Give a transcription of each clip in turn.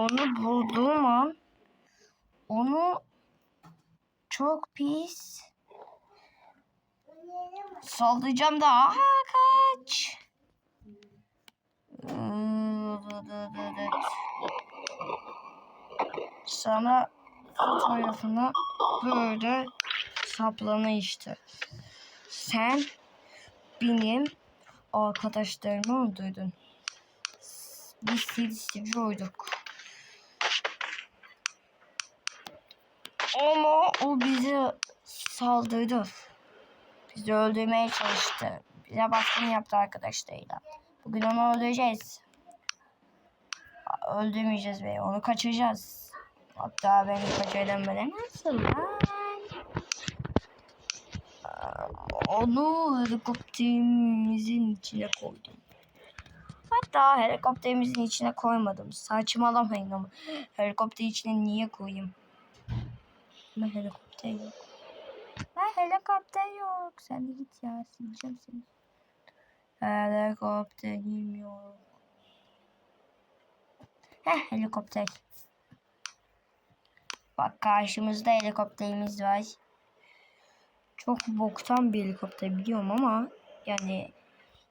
onu bulduğum an onu çok pis sallayacağım da aha kaç. Sana fotoğrafını böyle saplana işte. Sen benim arkadaşlarımı öldürdün. Biz sivri oyduk. Ama o bizi saldırdı. Bizi öldürmeye çalıştı. Bize baskın yaptı arkadaşlarıyla. Bugün onu öldüreceğiz. Öldürmeyeceğiz ve onu kaçıracağız. Hatta beni kaçıramadan nasıl lan? Onu helikopterimizin içine koydum. Hatta helikopterimizin içine koymadım. Saçmalamayın ama. Helikopter içine niye koyayım? Ama helikopter yok. Ben helikopter yok. Sen de git ya. Sileceğim seni. Helikopterim yok. Heh helikopter. Bak karşımızda helikopterimiz var. Çok boktan bir helikopter biliyorum ama yani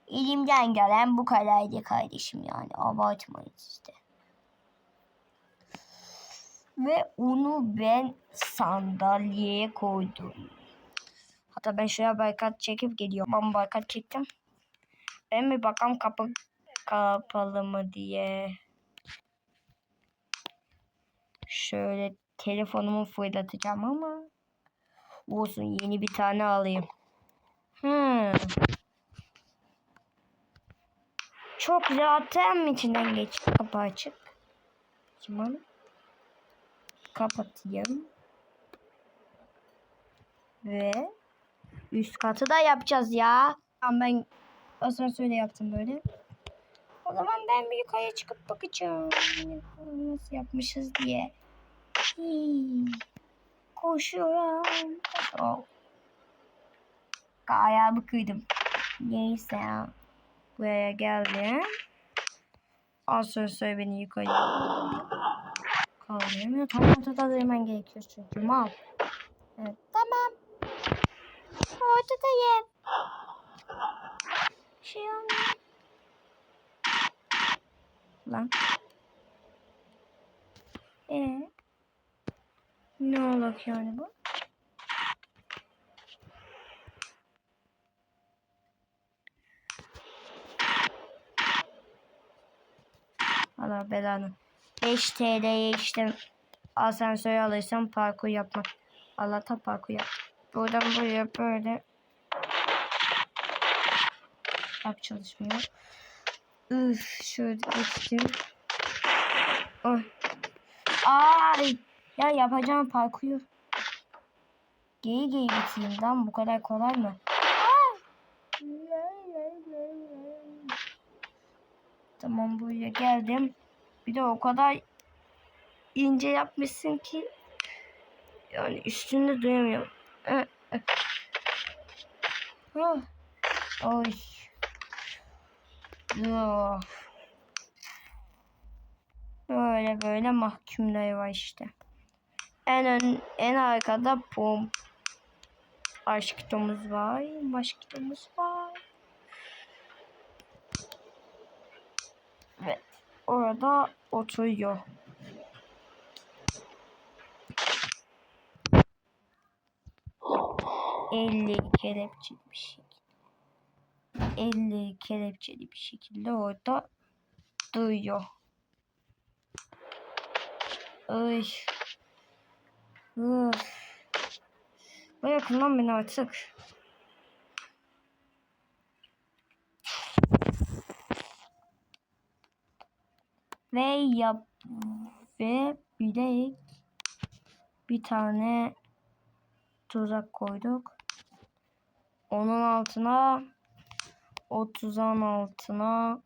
elimden gelen bu kadardı kardeşim yani abartmayın işte. Ve onu ben sandalyeye koydum. Hatta ben şuraya barkat çekip geliyorum. Ben barkat çektim. Ben bir bakalım kapı kapalı mı diye. Şöyle telefonumu fırlatacağım ama olsun yeni bir tane alayım. Hmm. Çok zaten içinden geç. Kapı açık. Tamam. Kapatayım. Ve üst katı da yapacağız ya. Ben asansörde yaptım böyle. O zaman ben bir yukarıya çıkıp bakacağım. Nasıl yapmışız diye. Hii. Koşuyorum. Oh. Ayağımı kıydım. Neyse. Buraya geldim. Asansör beni yukarıya kaldırmıyor. Tam ortada durman gerekiyor çünkü mal. Evet tamam. Ortadayım. Şey olmuyor. Lan. Ee? Ne olacak yani bu? Allah belanı. 5 TL'ye işte asansör alırsam parkur yapmak. Allah'tan parkur yap. Buradan buraya böyle Bak çalışmıyor. Üf şöyle geçtim. Ay. Ay. Ya yapacağım parkur. Geyi geyi biteyim lan bu kadar kolay mı? Tamam buraya geldim. Bir de o kadar ince yapmışsın ki yani üstünde duyamıyorum. Oy. Yo. Böyle böyle mahkumlar var işte. En ön, en arkada pom. Aşkıtomuz var. Başkıtomuz var. Ve orada oturuyor. elli kelepçeli bir şekilde. elli kelepçeli bir şekilde orada duruyor. Ay. Uf. Bırakın lan beni artık. Ve yap ve bilek. Bir tane tuzak koyduk. Onun altına o tuzağın altına.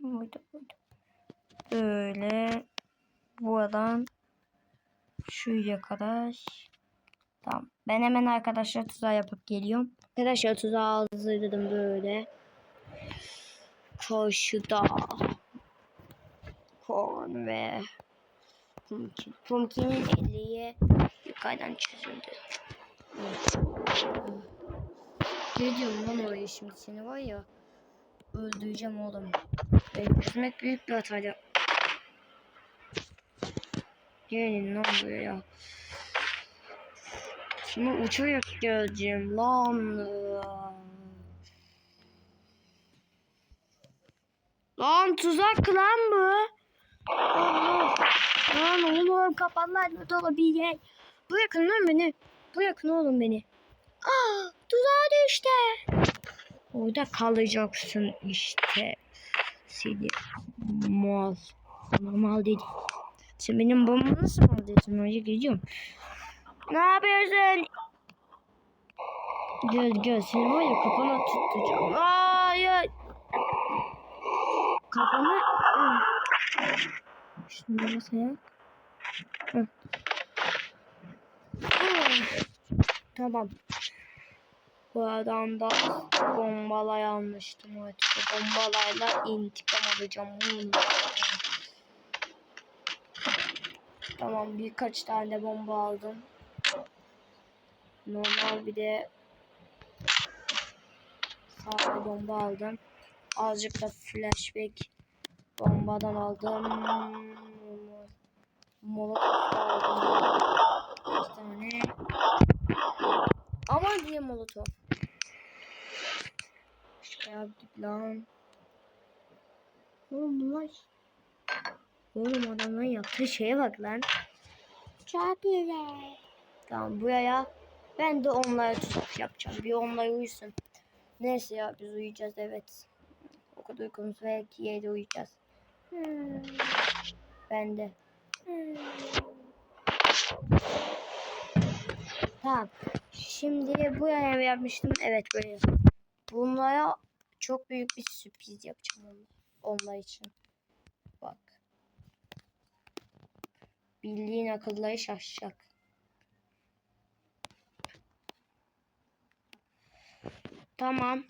Buydu, buydu. böyle buradan şuraya kadar. Tamam. Ben hemen arkadaşlar tuzağı yapıp geliyorum arkadaşlar tuzağı hazırladım böyle karşıda Korn ve Pumpkin. Pumpkin'in eliye yukarıdan çözüldü. Ne diyorum lan oraya şimdi seni var ya öldüreceğim oğlum. Beni çözmek büyük bir hataydı. Gelin lan buraya. Şimdi uçarak geleceğim lan. Lan tuzak lan bu. Lan oğlum kapanlar dolu bir yer. Bırakın lan beni. Bırakın oğlum beni. Aa, tuzağa düştü. Orada kalacaksın işte. Seni mal. Bana mal dedi. Sen benim babamı nasıl mal dedin? Oraya gidiyorum. Ne yapıyorsun? Gel gel seni var ya kafana tutacağım. Hayır. Kafana. Hı. Hı. Tamam. Bu adam da bombalay almıştım artık. O bombalarla intikam alacağım. Tamam birkaç tane bomba aldım. Normal bir de sağ bomba aldım. Azıcık da flashback bombadan aldım. Molotof aldım. Bir tane. Aman diye molotof. Şey yaptık lan. Oğlum bunlar. Oğlum adamların yaptığı şeye bak lan. Çok güzel. Tamam buraya ben de onlara tutup yapacağım. Bir onlara uyusun. Neyse ya biz uyuyacağız evet. O kadar uykumuz var ki yerde uyuyacağız. Hmm. Ben de. Hmm. Tamam. Şimdi bu yana yapmıştım. Evet böyle. Bunlara çok büyük bir sürpriz yapacağım onlar, onlar için. Bak. Bildiğin akılları şaşacak. Tamam.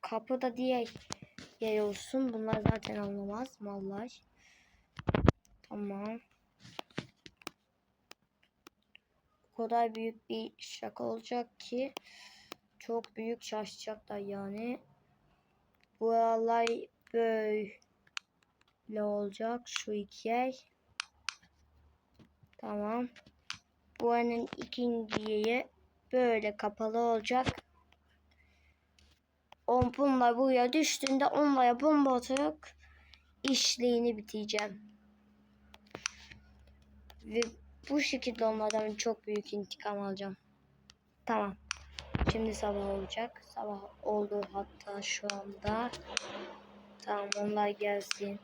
Kapıda diye yer olsun. Bunlar zaten anlamaz mallar. Tamam. O kadar büyük bir şaka olacak ki çok büyük şaşacaklar yani. Bu olay böyle olacak. Şu iki. Tamam. Bu anın ikinci böyle kapalı olacak. On bunlar buraya düştüğünde onlara bomba atarak işliğini bitireceğim. Ve bu şekilde onlardan çok büyük intikam alacağım. Tamam. Şimdi sabah olacak. Sabah oldu hatta şu anda. Tamam onlar gelsin.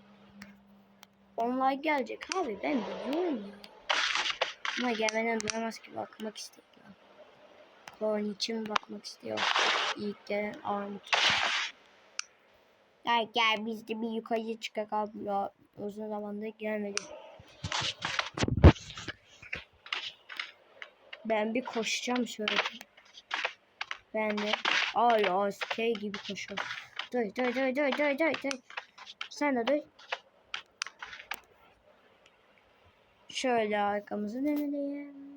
Onlar gelecek abi ben biliyorum ya. Ama gelmeden duramaz ki bakmak istiyor. Korn için bakmak istiyor. İlk gelen armut. Gel gel biz de bir yukarıya çıkak abi ya. Uzun zamandır gelmedi. Ben bir koşacağım şöyle. Ben de ay asker gibi koşuyorum. Dur dur dur dur dur dur dur. Sen de dur. Şöyle arkamızı dönelim.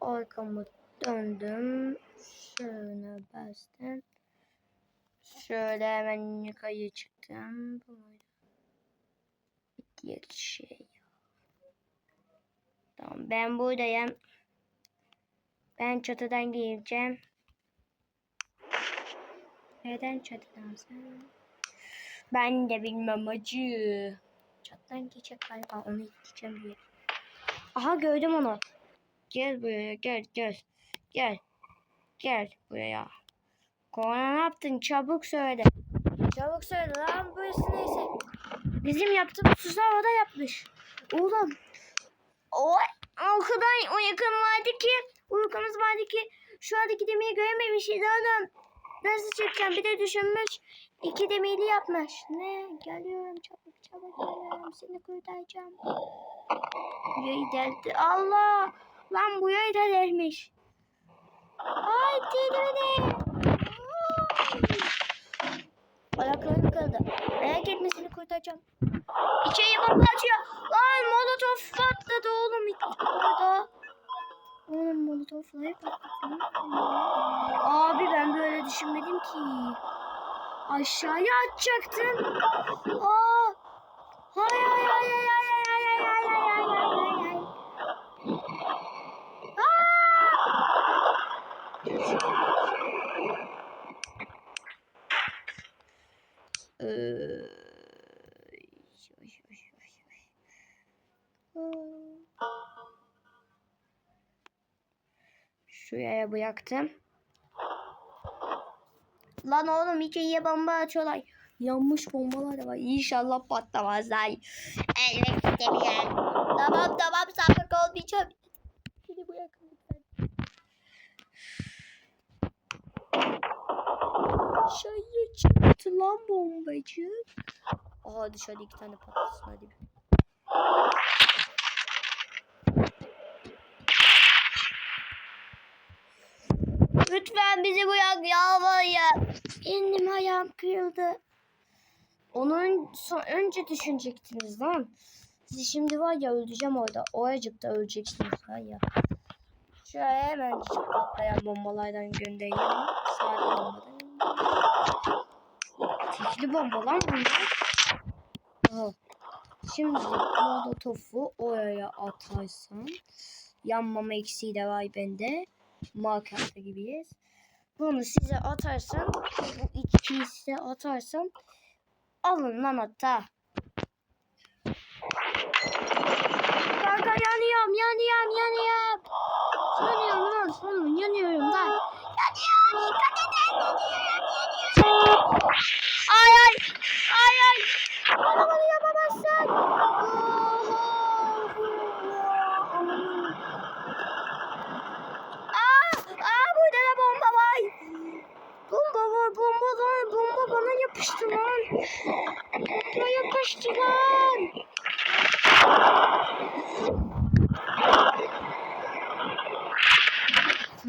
Arkamı döndüm. Şöyle bastım. Şöyle hemen yukarıya çıktım. Bu muydu? Diğer şey. Tamam ben buradayım. Ben çatıdan gireceğim. Neden çatıdan sen? Ben de bilmem acı. Çatıdan geçecek galiba onu gideceğim diye. Aha gördüm onu. Gel buraya gel gel. Gel. Gel buraya. Korna ne yaptın? Çabuk söyle. Çabuk söyle lan burası neyse. Bizim yaptığımız tuzağı o da yapmış. Oğlum. O, o kadar uykum vardı ki. Uykumuz vardı ki. Şu anda iki demeyi görememişiz oğlum. Nasıl çıkacağım? Bir de düşünmüş. İki demeli yapmış. Ne? Geliyorum çabuk çabuk geliyorum. Seni kurtaracağım. Burayı deldi. Allah. Lan bu yayı da dermiş. Ay delirdi. Ayaklarım kırıldı. Merak etme seni kurtaracağım. İçeri bomba atıyor. Lan molotof patladı oğlum orada. Oğlum molotofları patladı. Abi ben böyle düşünmedim ki. Aşağıya atacaktım. Aa. Hay hay hay hay. Ee, Şuraya bıraktım. Lan oğlum ikiye bomba atıyorlar. Yanmış bombalar da var. İnşallah patlamazlar. Elbet istemiyorum. Tamam tamam sapık olmayacağım. Beni bırakın lütfen. Dışarıya çıktı lan bombacı. Aha dışarıda iki tane patlasın hadi. Lütfen bizi bırak yalvarırım. Benim ayağım kırıldı. Onu son, önce düşünecektiniz lan. Sizi şimdi var ya öldüreceğim orada. Oracıkta öleceksiniz var ya. Şuraya hemen patlayan bombalardan göndereyim. Sade bombadan. Tekli bomba lan bunlar. Aha. Şimdi molotofu oraya atarsam yanmama eksiği de var bende. Markette gibiyiz. Bunu size atarsam bu içkiyi size atarsam alın lan hatta. Kanka yanıyorum yanıyorum yanıyorum. Yanıyorum lan oğlum yanıyorum lan. Yanıyorum dikkat edin yanıyorum. Ay ay ay ay. Bana bunu yapamazsın. Aa, aa burada da bomba var. Bomba var, bomba var. Bomba bana yapıştı lan. Bomba yapıştı lan.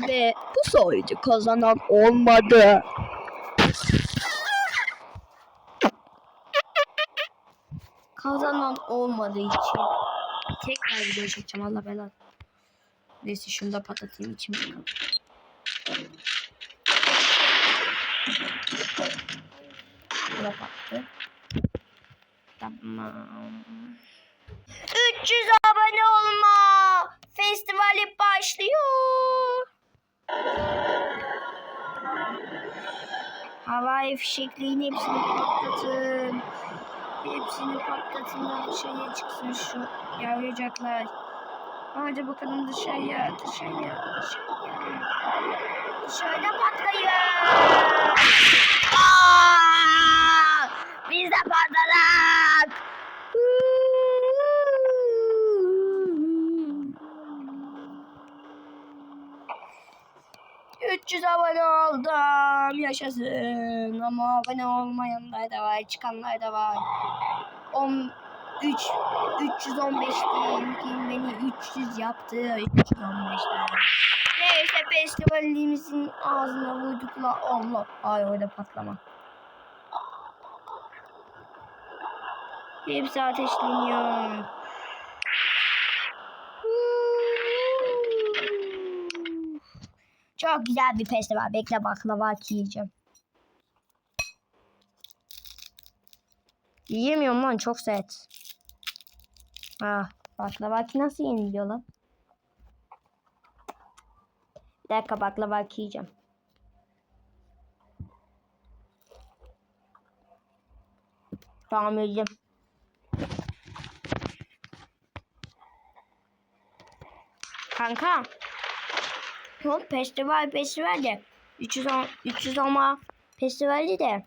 Ve bu sayede kazanan olmadı. Kazanan olmadığı için tekrar video çekeceğim Allah belanı. Neyse şunu da patlatayım içim. Tamam. 300 abone olma. Festivali başlıyor. Havai fişekliğin hepsini patlatın. Hepsini patlatın dışarıya çıksın şu yavrucaklar. Hadi bakalım dışarıya, dışarıya, dışarıya. Dışarıda patlayın. Aa! Biz de patladık. 300 abone oldum. Yaşasın. Ama abone olmayanlar da var. Çıkanlar da var. 10 3 315'ti. Kim beni 300 yaptı. 315'te. Neyse festivalimizin ağzına vurduk la. Allah. Ay orada patlama. Hepsi ateşleniyor. Çok güzel bir festival. Bekle baklava yiyeceğim. Yiyemiyorum lan çok sert. Ah baklava nasıl yeniliyor lan? Bir dakika baklava yiyeceğim. Tamam yedim. Kanka. Yok festival festival de. 310 300 ama festivali de.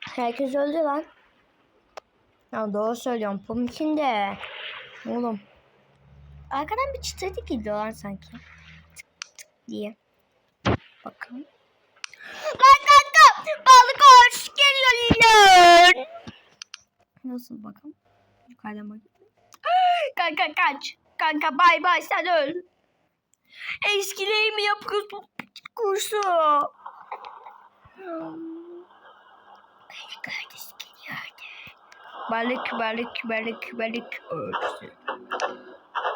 Herkes öldü lan. Ya doğru söylüyorum. Pumpkin de. Oğlum. Arkadan bir çıtırtı geliyor lan sanki. Tık tık diye. Bakalım. Lan kanka! Balık hoş geliyor. Nasıl bakalım? Yukarıdan bakayım. Kanka kaç. Kanka bay bay sen öl. Eskileyi yapıyoruz bu kursu? Beni kardeş geliyordu. Balık balık balık balık örsün.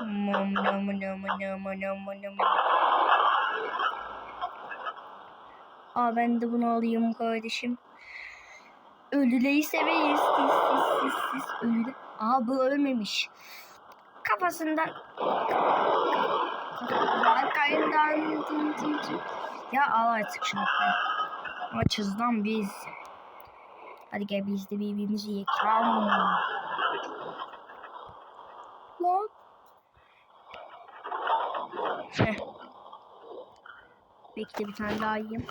Nom nom nom nom nom nom. Aa ben de bunu alayım kardeşim. Ölüleri seveyiz. Siz siz siz siz ölüle. Aa bu ölmemiş. Kafasından Arkayından tın tın tın. Ya al artık şunu. Açızdan biz. Hadi gel biz de birbirimizi yakalım. Lan. Bekle bir tane daha yiyeyim.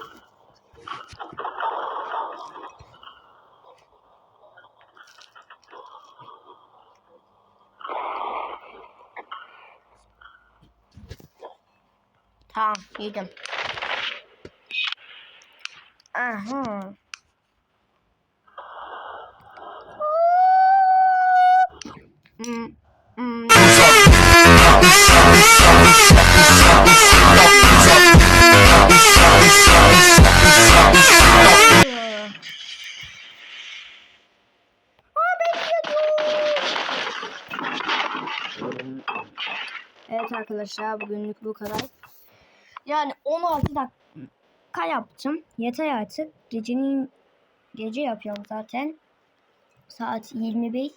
Tamam yedim. Aha. Hmm, hmm. Evet arkadaşlar bugünlük bu kadar. Yani 16 dakika yaptım. Yeter artık. Gecenin gece yapıyorum zaten. Saat 21.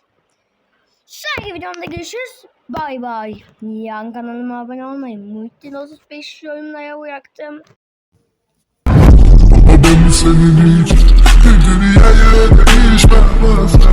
Sonraki videomda görüşürüz. Bay bay. Yan kanalıma abone olmayı. Muhittin 35 yorumlara bıraktım. Ben senin hiç dünyaya değişmez